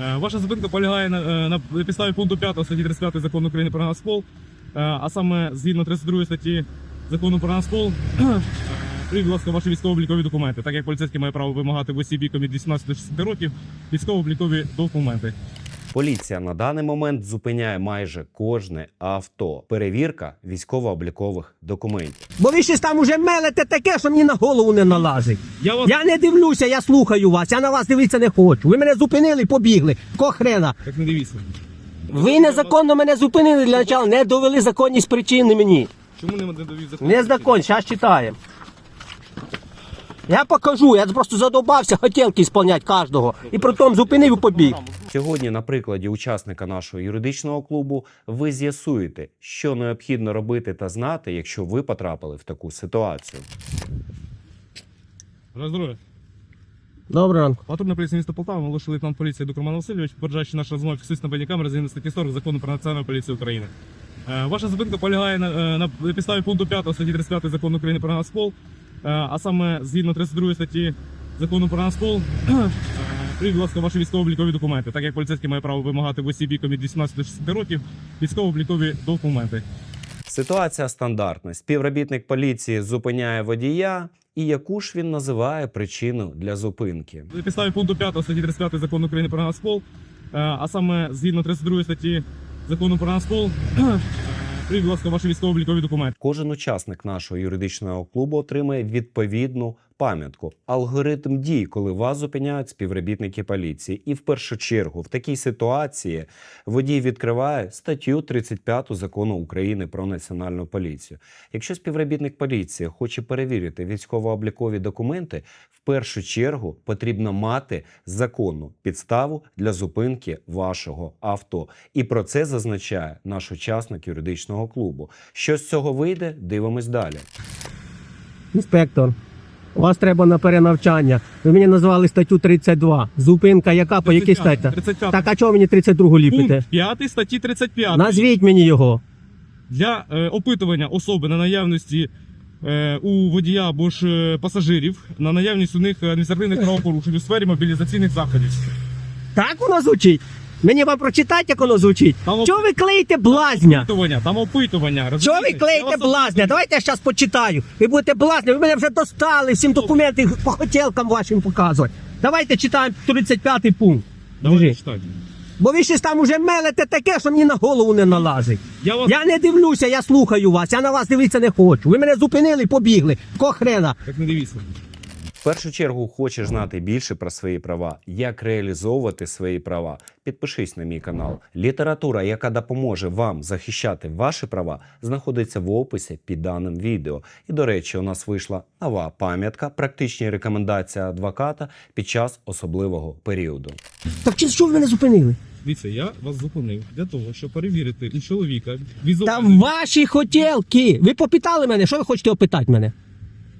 Е, Ваша зупинка полягає на, е, на підставі пункту 5 статті 35 закону України про Нацпол, е, а саме згідно 32 статті закону про прийдіть, будь ласка, ваші військово-облікові документи, так як поліцейський має право вимагати в осіб віком від 18 до 60 років військово-облікові документи. Поліція на даний момент зупиняє майже кожне авто. Перевірка військово-облікових документів. Бо ви щось там уже мелете таке, що мені на голову не налазить. Я вас Я не дивлюся, я слухаю вас, я на вас дивитися не хочу. Ви мене зупинили і побігли. Ко хрена? так не дивіться. Ви незаконно мене зупинили для начала, не довели законність причини мені. Чому не довів закон? Не закон, зараз читаємо. Я покажу, я просто задобався хотілки ісполняти кожного. І притом зупинив і побіг. Сьогодні, на прикладі учасника нашого юридичного клубу, ви з'ясуєте, що необхідно робити та знати, якщо ви потрапили в таку ситуацію. На здоров'я. Доброго ранку. Патрульна поліція міста Полтава, молодший лейтенант поліції Дукроман Васильович, попереджаючи нашу розмову фіксується на бадні камери згідно статті 40 закону про національну поліцію України. Е, Ваша зупинка полягає на, е, на підставі пункту 5 статті 35 закону України про Нацпол, а саме згідно 32 статті закону про е, прийдіть, будь ласка, ваші військово-облікові документи, так як поліцейський має право вимагати в осіб віком від 18 до 60 років військово-облікові документи. Ситуація стандартна. Співробітник поліції зупиняє водія, і яку ж він називає причину для зупинки. На підставі пункту 5 статті 35 закону України про Нацпол, е, а саме згідно 32 статті закону про Нацпол, е, прийдіть, будь ласка, ваші військово-облікові документи. Кожен учасник нашого юридичного клубу отримає відповідну пам'ятку, алгоритм дій, коли вас зупиняють співробітники поліції. І в першу чергу в такій ситуації водій відкриває статтю 35 закону України про національну поліцію. Якщо співробітник поліції хоче перевірити військово-облікові документи, в першу чергу потрібно мати законну підставу для зупинки вашого авто. І про це зазначає наш учасник юридичного клубу. Що з цього вийде, дивимось далі. Інспектор, вас треба на перенавчання. Ви мені назвали статтю 32. Зупинка яка, по якій 35, стаття? 35. Так, а чого мені 32 ліпите? Пункт 5 статті 35. Назвіть мені його. Для е, опитування особи на наявності е, у водія або ж е, пасажирів, на наявність у них адміністративних правопорушень у сфері мобілізаційних заходів. Так воно звучить? Мені вам прочитати, як воно звучить? Там Чого ви клеїте блазня? Опитування, там опитування. Чого розумієте? ви Я клеїте вас блазня? Давайте я зараз почитаю. Ви будете блазня, ви мене вже достали всім документи по хотілкам вашим показувати. Давайте читаємо 35 пункт. Давайте читайте. Бо ви щось там уже мелете таке, що мені на голову не налазить. Я вас Я не дивлюся, я слухаю вас, я на вас дивитися не хочу. Ви мене зупинили і побігли. Ко хрена. так не дивіться. Першу чергу хочеш знати більше про свої права, як реалізовувати свої права. Підпишись на мій канал. Література, яка допоможе вам захищати ваші права, знаходиться в описі під даним відео. І до речі, у нас вийшла нова пам'ятка, практичні рекомендації адвоката під час особливого періоду. Так чи що ви мене зупинили? Дивіться, я вас зупинив для того, щоб перевірити у чоловіка Та візуально, ваші хотілки. Ви попитали мене, що ви хочете опитати мене?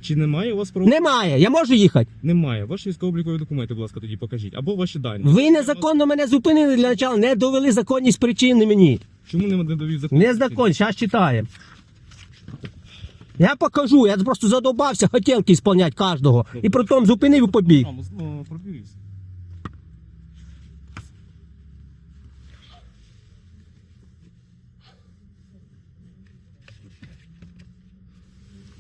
Чи немає у вас прав... Немає, я можу їхати. Немає. Ваші військово-облікові документи, будь ласка, тоді покажіть. Або ваші дані. Ви незаконно мене зупинили для начала, не довели законність причини мені. Чому не довів закон? Не закон, зараз читаємо. Я покажу, я просто задобався хотілки сповняти кожного. І притом зупинив і побіг. Там,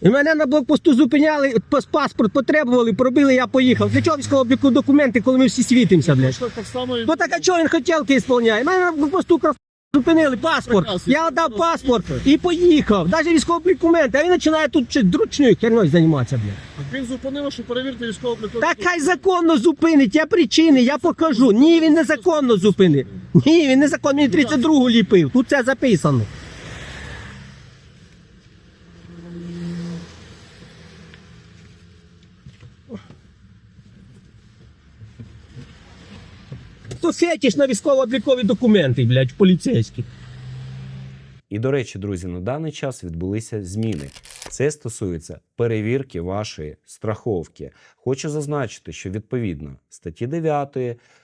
І мене на блокпосту зупиняли, паспорт потребували, пробили, я поїхав. Для чого військово обліку документи, коли ми всі світимося, блядь? Так само і... Ну так а чого він хотілки ісполняє? Мене на блокпосту кров- зупинили паспорт. Прекрасно. Я дав паспорт і поїхав. Навіть військові документи, а він починає тут щось дручною херною займатися, блядь. Він зупинив, що перевірте військово-облікові Так хай законно зупинить, я причини, я покажу. Ні, він незаконно зупинив. Ні, він незаконно, він 32 ліпив. Тут це записано. То фетиш на військово-облікові документи, блядь, поліцейські. І до речі, друзі, на даний час відбулися зміни. Це стосується перевірки вашої страховки. Хочу зазначити, що відповідно статті 9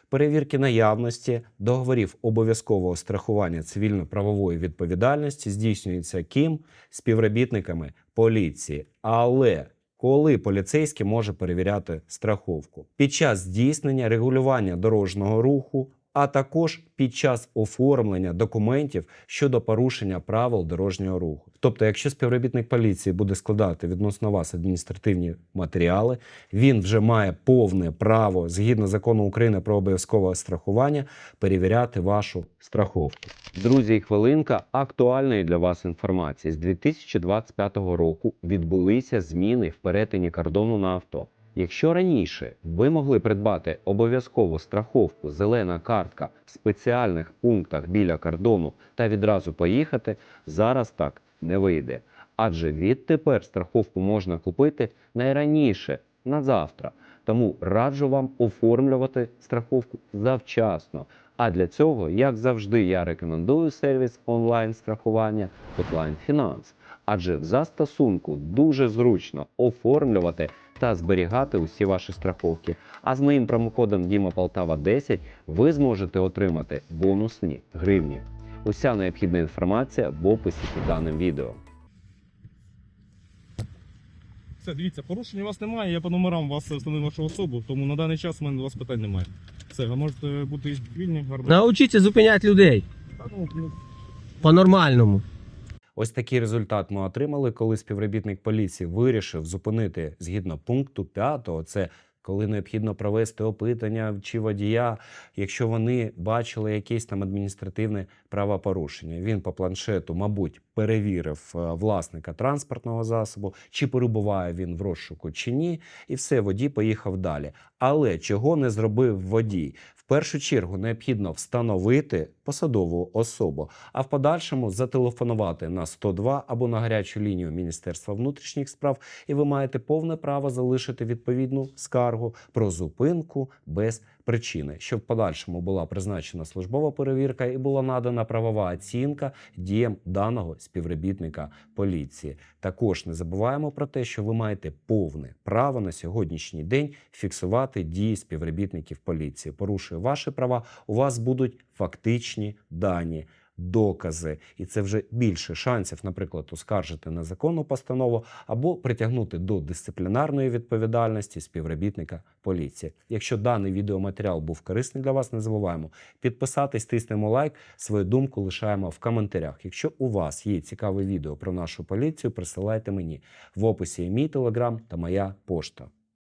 перевірки наявності договорів обов'язкового страхування цивільно-правової відповідальності здійснюється ким співробітниками поліції. Але коли поліцейський може перевіряти страховку. Під час здійснення регулювання дорожнього руху а також під час оформлення документів щодо порушення правил дорожнього руху. Тобто, якщо співробітник поліції буде складати відносно вас адміністративні матеріали, він вже має повне право згідно закону України про обов'язкове страхування перевіряти вашу страховку. Друзі, хвилинка актуальної для вас інформації. З 2025 року відбулися зміни в перетині кордону на авто. Якщо раніше ви могли придбати обов'язкову страховку зелена картка в спеціальних пунктах біля кордону та відразу поїхати, зараз так не вийде. Адже відтепер страховку можна купити найраніше на завтра. Тому раджу вам оформлювати страховку завчасно. А для цього, як завжди, я рекомендую сервіс онлайн страхування Hotline Finance. Адже в застосунку дуже зручно оформлювати та зберігати усі ваші страховки. А з моїм промокодом DIMAPOLTAVA 10 ви зможете отримати бонусні гривні. Уся необхідна інформація в описі під даним відео. Все, дивіться, порушень у вас немає, я по номерам вас встановив вашу особу, тому на даний час у мене до вас питань немає. Все, ви можете бути вільні, гарно. Научіться зупиняти людей Та, ну, ну, по-нормальному. Ось такий результат ми отримали, коли співробітник поліції вирішив зупинити згідно пункту 5, це коли необхідно провести опитання чи водія, якщо вони бачили якесь там адміністративне правопорушення. Він по планшету, мабуть, перевірив е, власника транспортного засобу, чи перебуває він в розшуку чи ні, і все, водій поїхав далі. Але чого не зробив водій? В першу чергу необхідно встановити посадову особу, а в подальшому зателефонувати на 102 або на гарячу лінію Міністерства внутрішніх справ, і ви маєте повне право залишити відповідну скаргу про зупинку без причини, щоб в подальшому була призначена службова перевірка і була надана правова оцінка діям даного співробітника поліції. Також не забуваємо про те, що ви маєте повне право на сьогоднішній день фіксувати дії співробітників поліції. Порушує ваші права, у вас будуть фактичні дані. Докази, і це вже більше шансів, наприклад, оскаржити незаконну постанову або притягнути до дисциплінарної відповідальності співробітника поліції. Якщо даний відеоматеріал був корисний для вас, не забуваємо підписатись, тиснемо лайк, свою думку лишаємо в коментарях. Якщо у вас є цікаве відео про нашу поліцію, присилайте мені в описі мій телеграм та моя пошта.